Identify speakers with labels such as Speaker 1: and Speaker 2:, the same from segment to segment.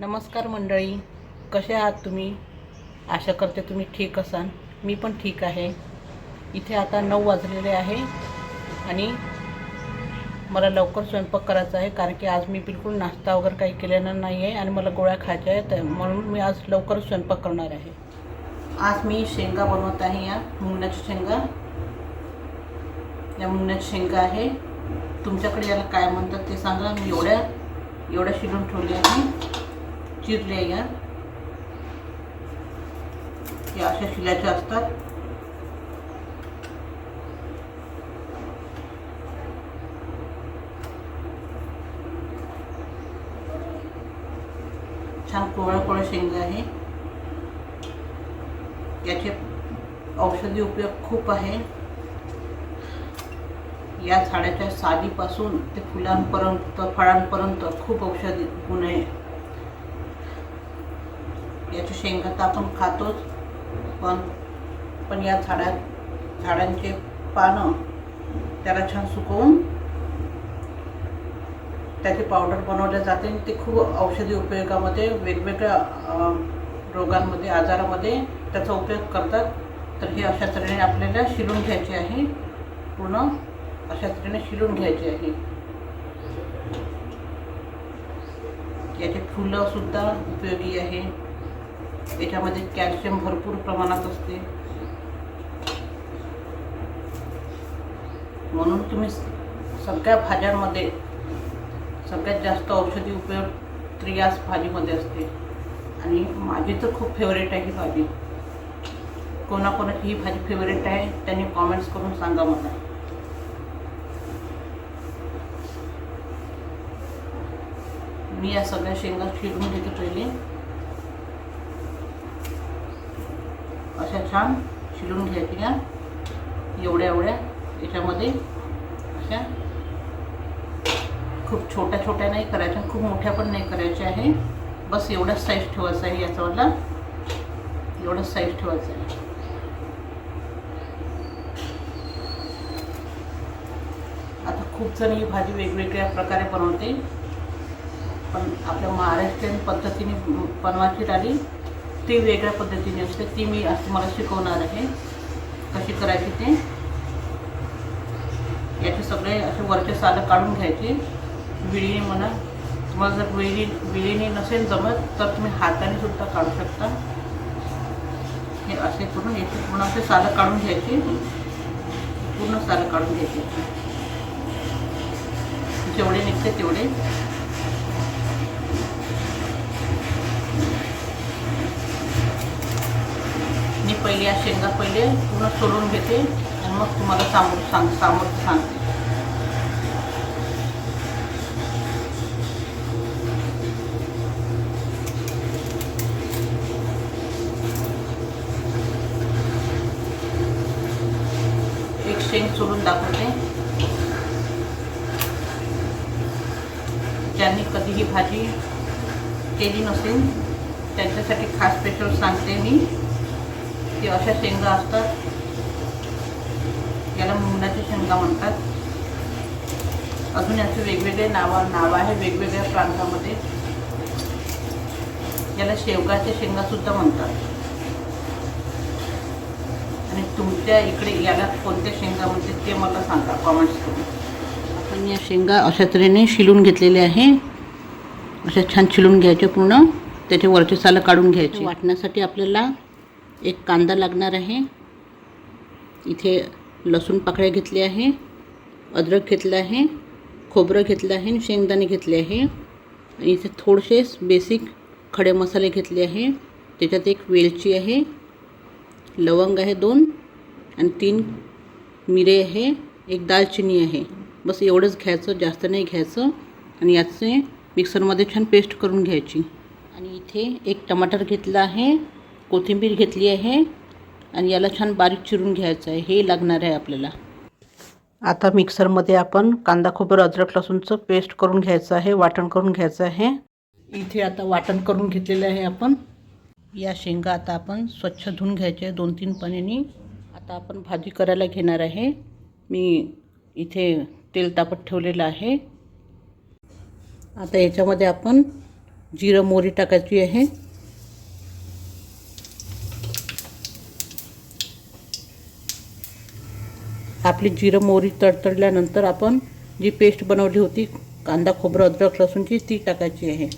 Speaker 1: नमस्कार मंडळी कसे आहात तुम्ही? आशा करते तुम्ही ठीक असाल. मी पण ठीक आहे. इथे आता नऊ वाजलेले आहे आणि मला लवकर स्वयंपाक करायचा आहे कारण की आज मी बिलकुल नाश्ता वगैरे काही केलेला नाही आहे आणि मला गोळ्या खायच्या आहेत तर म्हणून मी आज लवकर स्वयंपाक करणार आहे. आज मी शेंगा बनवत आहे या मुंगण्याच्या शेंगा. या मुंगण्याच्या शेंगा आहे. तुमच्याकडे याला काय म्हणतात ते सांगा. मी एवढ्या एवढ्या शिजून ठेवले आहे. चिरले या. अशा शिल्याच्या असतात. छान कोवळ्या कोवळ्या शेंगा आहे. याचे औषधी उपयोग खूप आहे. या झाडाच्या सालीपासून ते फुलांपर्यंत फळांपर्यंत खूप औषधी गुण आहे. याच्या शेंगा तर आपण खातोच पण पण या झाडा झाडांचे पानं त्याला छान सुकवून त्याची पावडर बनवल्या जाते. आणि ते खूप औषधी उपयोगामध्ये वेगवेगळ्या रोगांमध्ये आजारामध्ये त्याचा उपयोग करतात. तर हे अशा तऱ्हेने आपल्याला शिलून घ्यायचे आहे. पूर्ण अशा तऱ्हेने शिलून घ्यायचे आहे. याचे फुलंसुद्धा उपयोगी आहे. याच्यामध्ये कॅल्शियम भरपूर प्रमाणात असते. म्हणून तुम्ही सगळ्या भाज्यांमध्ये सगळ्यात जास्त औषधी उपयोग त्रियास भाजीमध्ये असते. आणि माझी तर खूप फेवरेट आहे ही भाजी. कोणाकोणाची ही भाजी फेवरेट आहे त्यांनी कॉमेंट्स करून सांगा मला. मी या सगळ्या शेंगा शिरून घेते पहिले. अशा छान शिलून घ्यायच्या एवढ्या एवढ्या. याच्यामध्ये अशा. खूप छोट्या छोट्या नाही करायच्या. खूप मोठ्या पण नाही करायच्या आहे बस एवढाच साईज ठेवायचा आहे याचावाला एवढंच साईज ठेवायचं आहे. आता खूप जण ही भाजी वेगवेगळ्या प्रकारे बनवते. पण आपल्या महाराष्ट्रीयन पद्धतीने बनवायची आली ती वेगळ्या पद्धतीने असते. ती मी आज तुम्हाला शिकवणार आहे. कशी करायची ते. याचे सगळे असे वरचे सालं काढून घ्यायचे. विळीने म्हणा तुम्हाला जर विळी विळीने नसेल जमत तर तुम्ही हाताने सुद्धा काढू शकता. हे असे करून याचे पूर्ण असे सालं काढून घ्यायचे. पूर्ण सालं काढून घ्यायचे. जेवढे निघते तेवढे. पहिले या शेंगा पहिले पूर्ण सोलून घेते आणि मग तुम्हाला सामोर सांग सामोर सांगते. एक शेंग सोलून दाखवते. ज्यांनी कधी ही भाजी केली नसेल त्यांच्यासाठी खास स्पेशल सांगते मी. की अशा शेंगा असतात. याला मुंगण्याच्या शेंगा म्हणतात. अजून याचे वेगवेगळे नावं नावं आहे वेगवेगळ्या प्रांतामध्ये. याला शेवगाच्या शेंगा सुद्धा म्हणतात. आणि तुमच्या इकडे याला कोणत्या शेंगा म्हणतात ते मला सांगा कॉमेंट्स करून. आपण या शेंगा अशा तऱ्हेने शिलून घेतलेल्या आहे. अशा छान शिलून घ्यायचे पूर्ण. त्याचे वरचे सालं काढून घ्यायचे. वाटण्यासाठी आपल्याला एक कांदा लागणार आहे. इथे लसूण पाकळ्या घेतले आहे. अद्रक घेतलं आहे. खोबरं घेतलं आहे. आणि शेंगदाणे घेतले आहे. आणि इथे थोडेसे बेसिक खडे मसाले घेतले आहे. त्याच्यात एक वेलची आहे. लवंग आहे दोन. आणि तीन मिरे आहे. एक दालचिनी आहे. बस एवढंच घ्यायचं. जास्त नाही घ्यायचं. आणि याचे मिक्सरमध्ये छान पेस्ट करून घ्यायची. आणि इथे एक टमाटर घेतला आहे. कोथिंबीर घेतली आहे आणि याला छान बारीक चिरून घ्यायचं आहे. हे लागणार आहे आपल्याला. आता मिक्सरमध्ये आपण कांदा खोबरं अद्रक लसूणचं पेस्ट करून घ्यायचं आहे वाटण करून घ्यायचं आहे. इथे आता वाटण करून घेतलेलं आहे आपण. या शेंगा आता आपण स्वच्छ धुवून घ्यायच्या दोन तीन पाण्याने. आता आपण भाजी करायला घेणार आहे. मी इथे तेल तापत ठेवलेलं आहे. आता याच्यामध्ये आपण जिरं मोहरी टाकायची आहे. आपली जिरं मोहरी तडतडल्यानंतर आपण जी पेस्ट बनवली होती कांदा खोबरं अद्रक लसूणची ती टाकायची आहे.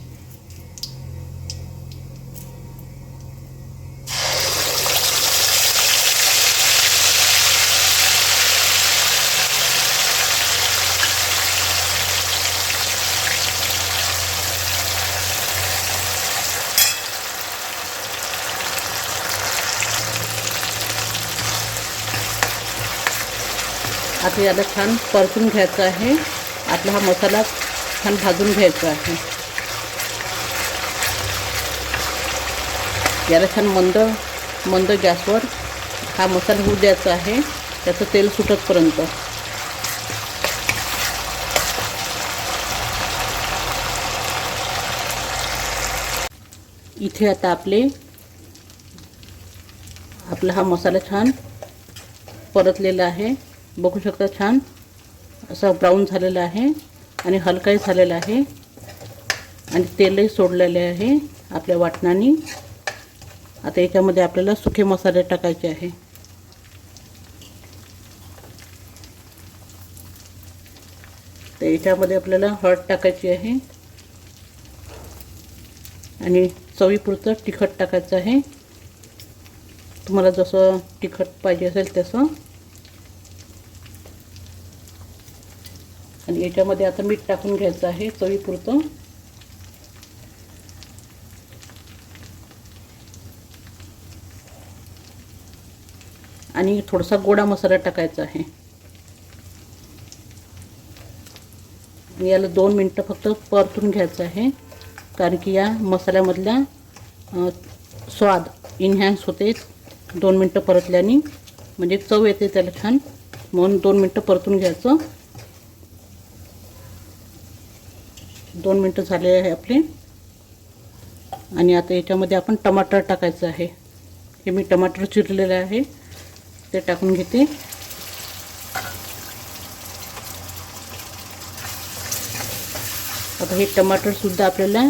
Speaker 1: असं याला छान परतून घ्यायचं आहे. आपला हा मसाला छान भाजून घ्यायचा आहे. याला छान मंद मंद गॅसवर हा मसाला होऊ द्यायचा आहे. त्याचं तेल सुटतपर्यंत. इथे आता आपले आपला हा मसाला छान परतलेला आहे. बघू शकता छान. असा ब्राऊन झालेला आहे आणि हलकाही झालेला आहे. आणि तेलही सोडलेले आहे आपल्या वाटणाने. आता याच्यामध्ये आपल्याला सुके मसाले टाकायचे आहे. तर याच्यामध्ये आपल्याला हळद टाकायची आहे. आणि चवीपुरतं तिखट टाकायचं आहे. तुम्हाला जसं तिखट पाहिजे असेल तसं. आणि याच्यामध्ये आता मीठ टाकून घ्यायचं आहे चवीपुरतं. आणि थोडासा गोडा मसाला टाकायचा आहे. आणि याला दोन मिनटं फक्त परतून घ्यायचं आहे कारण की या मसाल्यामधला स्वाद इन्हॅन्स होते. दोन मिनटं परतल्याने म्हणजे चव येते त्याला छान. म्हणून दोन मिनटं परतून घ्यायचं. दोन मिनटं झाले आहे आपले. आणि आता याच्यामध्ये आपण टमाटर टाकायचं आहे. हे मी टमाटर चिरलेलं आहे. ते टाकून घेते. आता हे टमाटरसुद्धा आपल्याला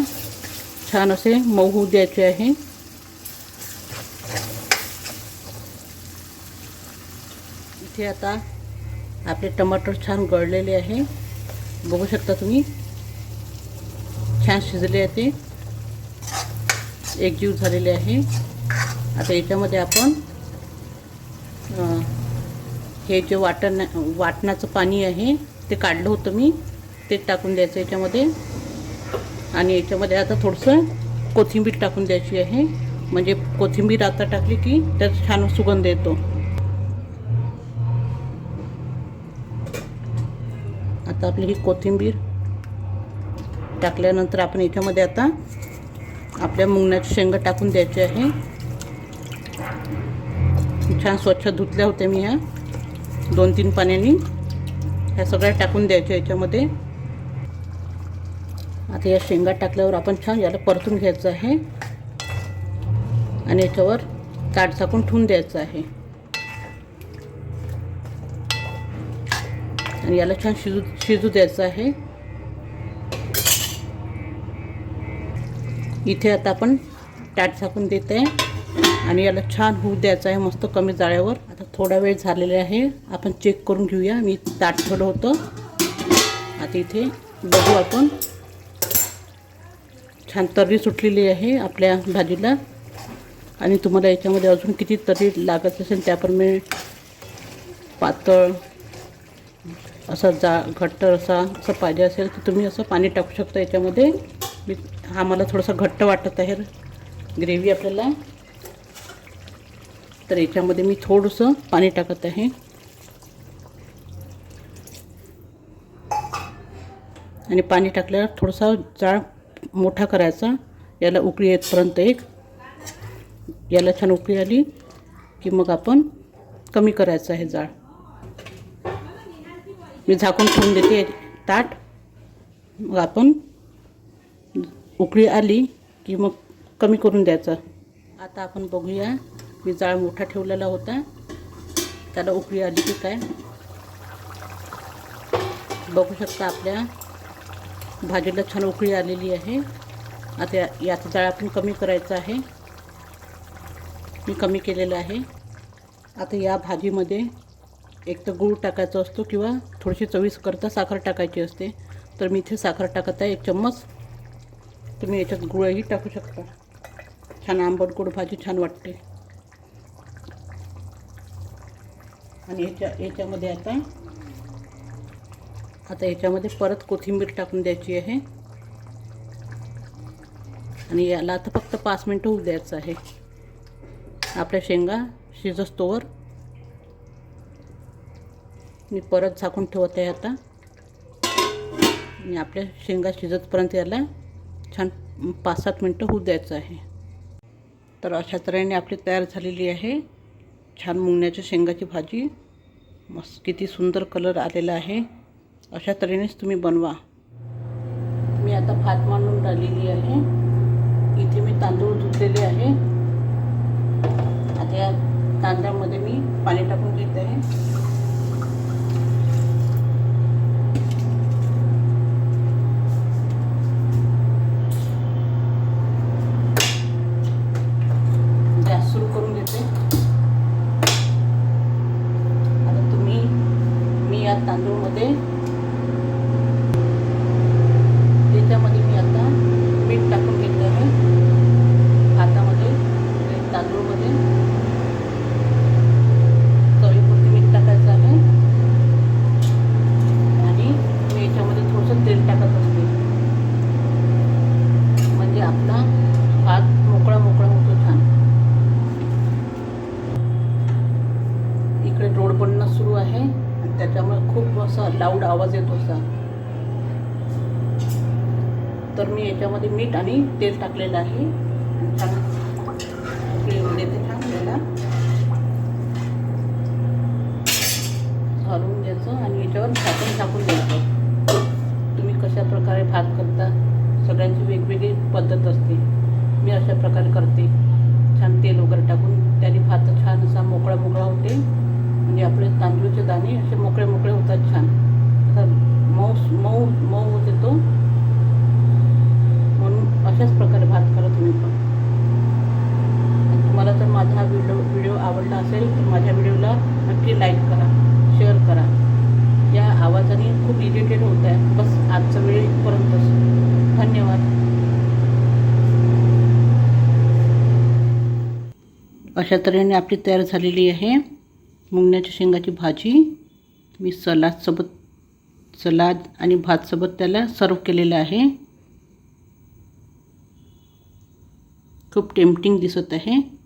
Speaker 1: छान असे मऊ होऊ द्यायचे आहे. इथे आता आपले टमाटर छान गळलेले आहे. बघू शकता तुम्ही. छान शिजले आहे ते. एकजीव झालेले आहे. आता याच्यामध्ये आपण हे जे वाटण वाटणाचं पाणी आहे ते काढलं होतं मी. ते टाकून द्यायचं याच्यामध्ये. आणि याच्यामध्ये आता थोडंसं कोथिंबीर टाकून द्यायची आहे. म्हणजे कोथिंबीर आता टाकली की त्याचा छान सुगंध येतो. आता आपली ही कोथिंबीर टाकल्यानंतर आपण याच्यामध्ये आता आपल्या मुंगण्याच्या शेंगा टाकून द्यायचे आहे. छान स्वच्छ धुतल्या होत्या मी ह्या. दोन तीन पाण्याने. ह्या सगळ्या टाकून द्यायच्या याच्यामध्ये. आता या शेंगा टाकल्यावर आपण छान याला परतून घ्यायचं आहे. आणि याच्यावर ताट झाकून ठेवून द्यायचं आहे. आणि याला छान शिजू शिजू द्यायचं आहे. इथे आता आपण ताट झाकून देत आहे. आणि याला छान होऊ द्यायचं आहे मस्त कमी जाळ्यावर. आता थोडा वेळ झालेला आहे. आपण चेक करून घेऊया. मी ताट ठेवलं होतं. आता इथे बघू आपण. छान तर्री सुटलेली आहे आपल्या भाजीला. आणि तुम्हाला याच्यामध्ये अजून किती तर्री लागत असेल त्याप्रमाणे पातळ असा जा घट्ट असा असं पाहिजे असेल तर तुम्ही असं पाणी टाकू शकता याच्यामध्ये. मी हा मला थोडासा घट्ट वाटत आहे. ग्रेव्ही आपल्याला. तर याच्यामध्ये मी थोडंसं पाणी टाकत आहे. आणि पाणी टाकल्यावर थोडासा जाळ मोठा करायचा. याला उकळी येतपर्यंत एक. याला छान उकळी आली की मग आपण कमी करायचं आहे जाळ. मी झाकून ठेवून देते ताट. मग आपण उकळी आली की मग कमी करून द्यायचं. आता आपण बघूया मी जाळ मोठा ठेवलेला होता. त्याला उकळी आली की काय? बघू शकता आपल्या भाजीला छान उकळी आलेली आहे. आता याचा जाळ आपण कमी करायचा आहे. मी कमी केलेलं आहे. आता या भाजीमध्ये एक तर गूळ टाकायचा असतो किंवा थोडीशी चवीस करता साखर टाकायची असते. तर मी इथे साखर टाकत आहे एक चम्मच. तुम्ही याच्यात गुळही टाकू शकता. छान आंबट गोड भाजी छान वाटते. आणि याच्या याच्यामध्ये आता आता याच्यामध्ये परत कोथिंबीर टाकून द्यायची आहे. आणि याला आता फक्त पाच मिनटं होऊ द्यायचं आहे. आपल्या शेंगा शिजस्तोवर मी परत झाकून ठेवत आहे आता. आणि आपल्या शेंगा शिजतपर्यंत याला छान पाच सात मिनटं होऊ द्यायचं आहे. तर अशा तऱ्हेने आपली तयार झालेली आहे. छान मुंगण्याच्या शेंगाची भाजी. मस्त किती सुंदर कलर आलेला आहे. अशा तऱ्हेनेच तुम्ही बनवा. मी आता भात मांडून राहिलेली आहे. इथे मी तांदूळ धुतलेले आहे. आता या तांदळामध्ये मी पाणी टाकून घेत आहे गॅस सुरू करून घेते आता तुम्ही मी या तांदूळमध्ये त्याच्यामध्ये मी आता मीठ टाकून घेतलं आहे भातामध्ये आणि तांदूळमध्ये चवीपुरती मीठ टाकायचं आहे आणि मी याच्यामध्ये थोडंसं तेल टाकत असते म्हणजे आपला भात मोकळा मोकळा होतो छान इकडे रोड बनणं सुरू आहे आणि त्याच्यामुळे खूप असा लाऊड आवाज तर मी याच्यामध्ये मीठ आणि तेल टाकलेलं आहे. छान देते छान घालून द्यायचं आणि याच्यावर झाकून टाकून द्यायचं. तुम्ही कशा प्रकारे भात करता सगळ्यांची वेगवेगळी पद्धत असते. मी अशा प्रकारे करते. छान तेल वगैरे टाकून त्याने भात छान असा मोकळा मोकळा होते. म्हणजे आपले तांदूळचे दाणे असे मोकळे मोकळे होतात छान असा मऊ मऊ मऊ होते तो म्हणून अशाच प्रकारे भात करा तुम्ही पण आणि तुम्हाला जर माझा हा व्हिडिओ व्हिडिओ आवडला असेल तर माझ्या व्हिडिओला नक्की लाईक करा शेअर करा. या आवाजाने खूप इरिटेट होत आहे. बस आजचा वेळ इथपर्यंतच धन्यवाद. अशा तऱ्हेने आपली तयार झालेली आहे मुंगण्याच्या शेंगाची भाजी. मी सलादसोबत सलाद आणि भातसोबत त्याला सर्व केलेलं आहे. खूप टेम्पटिंग दिसत आहे.